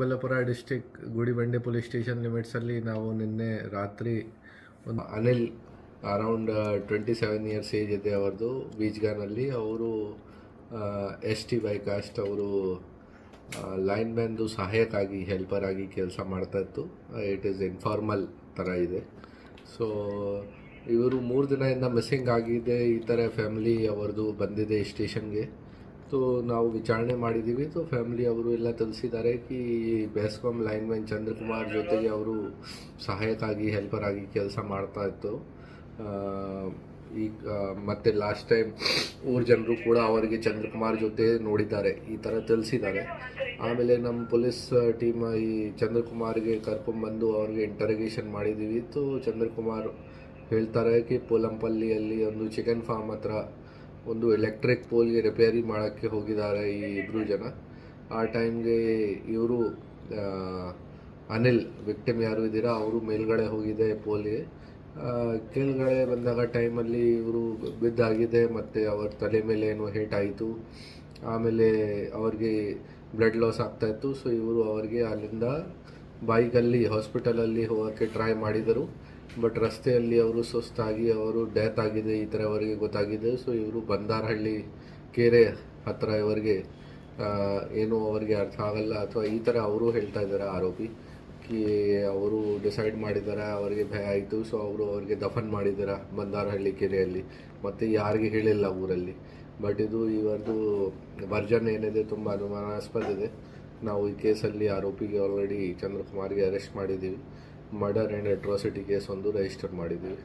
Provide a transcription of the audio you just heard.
Vijayapura district Gudibande police station ಲಿಮಿಟ್ಸಲ್ಲಿ ನಾವು ನಿನ್ನೆ ರಾತ್ರಿ ಒಂದು Anil around twenty seven years age ಇದೆ ಅವ್ರದ್ದು ಬೀಚ್ಗಾನಲ್ಲಿ ಅವರು ಎಸ್ ಟಿ ಬೈ ಕಾಸ್ಟ್ ಅವರು ಲೈನ್ ಮ್ಯಾನ್ದು ಸಹಾಯಕ್ಕಾಗಿ ಹೆಲ್ಪರ್ ಆಗಿ ಕೆಲಸ ಮಾಡ್ತಾ ಇತ್ತು. ಇಟ್ ಈಸ್ ಇನ್ಫಾರ್ಮಲ್ ಥರ ಇದೆ. ಸೊ ಇವರು ಮೂರು ದಿನದಿಂದ ಮಿಸ್ಸಿಂಗ್ ಆಗಿದೆ. ಈ ಥರ ಫ್ಯಾಮಿಲಿ ಅವ್ರದ್ದು ಬಂದಿದೆ ಸ್ಟೇಷನ್ಗೆ. ಸೊ ನಾವು ವಿಚಾರಣೆ ಮಾಡಿದ್ದೀವಿ. ಸೊ ಫ್ಯಾಮಿಲಿ ಅವರು ಎಲ್ಲ ತಿಳಿಸಿದ್ದಾರೆ ಕಿ ಬೆಸ್ಕಾಮ್ ಲೈನ್ಮನ್ ಚಂದ್ರಕುಮಾರ್ ಜೊತೆಗೆ ಅವರು ಸಹಾಯಕ್ಕಾಗಿ ಹೆಲ್ಪರ್ ಆಗಿ ಕೆಲಸ ಮಾಡ್ತಾ ಇತ್ತು. ಈಗ ಮತ್ತೆ ಲಾಸ್ಟ್ ಟೈಮ್ ಊರ ಜನರು ಕೂಡ ಅವರಿಗೆ ಚಂದ್ರಕುಮಾರ್ ಜೊತೆ ನೋಡಿದ್ದಾರೆ. ಈ ಥರ ತಿಳಿಸಿದ್ದಾರೆ. ಆಮೇಲೆ ನಮ್ಮ ಪೊಲೀಸ್ ಟೀಮ್ ಈ ಚಂದ್ರಕುಮಾರ್ಗೆ ಕರ್ಕೊಂಡ್ಬಂದು ಅವ್ರಿಗೆ ಇಂಟರಗೇಷನ್ ಮಾಡಿದ್ದೀವಿ. ಸೊ ಚಂದ್ರಕುಮಾರ್ ಹೇಳ್ತಾರೆ ಕಿ ಪೋಲಂಪಲ್ಲಿಯಲ್ಲಿ ಒಂದು ಚಿಕನ್ ಫಾರ್ಮ್ ಹತ್ರ ಒಂದು ಎಲೆಕ್ಟ್ರಿಕ್ ಪೋಲ್ಗೆ ರಿಪೇರಿ ಮಾಡೋಕ್ಕೆ ಹೋಗಿದ್ದಾರೆ ಈ ಇಬ್ಬರು ಜನ. ಆ ಟೈಮ್ಗೆ ಇವರು ಅನಿಲ್ ವಿಕ್ಟಿಮ್ ಯಾರು ಇದ್ದೀರಾ, ಅವರು ಮೇಲ್ಗಡೆ ಹೋಗಿದೆ ಪೋಲ್ಗೆ ಕೆಳಗಡೆ ಬಂದಾಗ ಟೈಮಲ್ಲಿ ಇವರು ಬಿದ್ದಾಗಿದೆ, ಮತ್ತು ಅವ್ರ ತಲೆ ಮೇಲೆ ಏನೋ ಹೇಟ್ ಆಯಿತು. ಆಮೇಲೆ ಅವ್ರಿಗೆ ಬ್ಲಡ್ ಲಾಸ್ ಆಗ್ತಾ ಇತ್ತು. ಸೊ ಇವರು ಅವ್ರಿಗೆ ಅಲ್ಲಿಂದ ಬೈಕಲ್ಲಿ ಹಾಸ್ಪಿಟಲಲ್ಲಿ ಹೋಗೋಕ್ಕೆ ಟ್ರೈ ಮಾಡಿದರು. ಬಟ್ ರಸ್ತೆಯಲ್ಲಿ ಅವರು ಸುಸ್ತಾಗಿ, ಅವರು ಡೆತ್ ಆಗಿದೆ, ಈ ಥರ ಅವರಿಗೆ ಗೊತ್ತಾಗಿದೆ. ಸೊ ಇವರು ಬಂದಾರಹಳ್ಳಿ ಕೆರೆ ಹತ್ತಿರ ಇವರಿಗೆ ಏನು ಅವರಿಗೆ ಅರ್ಥ ಆಗಲ್ಲ. ಅಥವಾ ಈ ಥರ ಅವರು ಹೇಳ್ತಾ ಇದ್ದಾರೆ ಆರೋಪಿ. ಕಿ, ಅವರು ಡಿಸೈಡ್ ಮಾಡಿದ್ದಾರೆ ಅವರಿಗೆ ಭಯ ಆಯಿತು. ಸೊ ಅವರು ಅವರಿಗೆ ದಫನ್ ಮಾಡಿದ್ದಾರೆ ಬಂದಾರಹಳ್ಳಿ ಕೆರೆಯಲ್ಲಿ. ಮತ್ತು ಯಾರಿಗೆ ಹೇಳಿಲ್ಲ ಊರಲ್ಲಿ. ಬಟ್ ಇದು ಇವರದು ವರ್ಜನ್ ಏನಿದೆ ತುಂಬ ಅನುಮಾನಾಸ್ಪದ ಇದೆ. ನಾವು ಈ ಕೇಸಲ್ಲಿ ಆರೋಪಿಗೆ ಆಲ್ರೆಡಿ ಚಂದ್ರಕುಮಾರ್ಗೆ ಅರೆಸ್ಟ್ ಮಾಡಿದ್ದೀವಿ. ಮರ್ಡರ್ ಆ್ಯಂಡ್ ಅಟ್ರಾಸಿಟಿ ಕೇಸ್ ಒಂದು ರಿಜಿಸ್ಟರ್ ಮಾಡಿದ್ದೀವಿ.